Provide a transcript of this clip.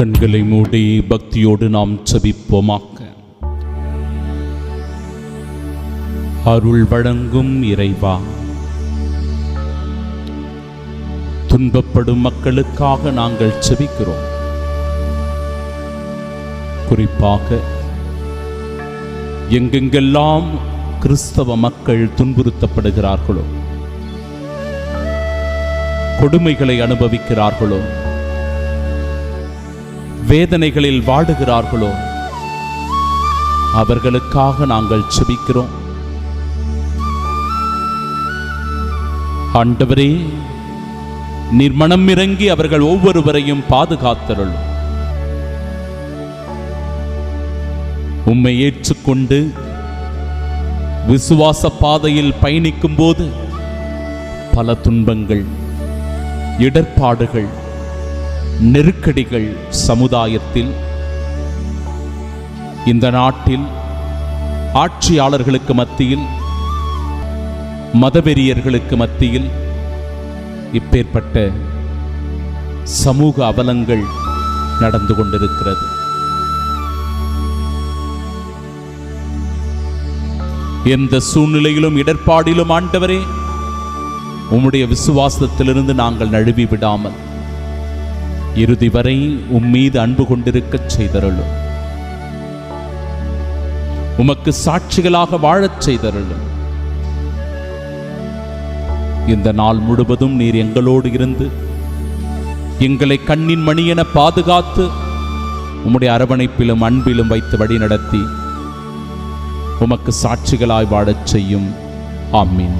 கண்களை மூடி பக்தியோடு நாம் செபிப்போமாக்க அருள் வழங்கும் இறைவா. துன்பப்படும் மக்களுக்காக நாங்கள் செபிக்கிறோம் குறிப்பாக எங்கெங்கெல்லாம் கிறிஸ்தவ மக்கள் துன்புறுத்தப்படுகிறார்களோ கொடுமைகளை அனுபவிக்கிறார்களோ வேதனைகளில் வாடுகிறார்களோ? அவர்களுக்காக நாங்கள் செபிக்கிறோம் ஆண்டவரே நீர் மனம் இறங்கி அவர்கள் ஒவ்வொருவரையும் பாதுகாத்தருளும் உம்மை ஏற்றுக்கொண்டு விசுவாச பாதையில் பயணிக்கும் போது பல துன்பங்கள் இடர்பாடுகள் நெருக்கடிகள் சமுதாயத்தில் இந்த நாட்டில் ஆட்சியாளர்களுக்கு மத்தியில் மதவெறியர்களுக்கு மத்தியில் இப்பேற்பட்ட சமூக அவலங்கள் நடந்து கொண்டிருக்கிறது. எந்த சூழ்நிலையிலும் இடர்பாடிலும் ஆண்டவரே உம்முடைய விசுவாசத்திலிருந்து நாங்கள் நழுவி விடாமல் இறுதி வரை உம்மீது அன்பு கொண்டிருக்கச் செய்தருளும். உமக்கு சாட்சிகளாக வாழச் செய்தருளும். இந்த நாள் முழுவதும் நீர் எங்களோடு இருந்து எங்களை கண்ணின் மணி என பாதுகாத்து உம்முடைய அரவணைப்பிலும் அன்பிலும் வைத்து வழி நடத்தி உமக்கு சாட்சிகளாய் வாழச் செய்யும். ஆமீன்.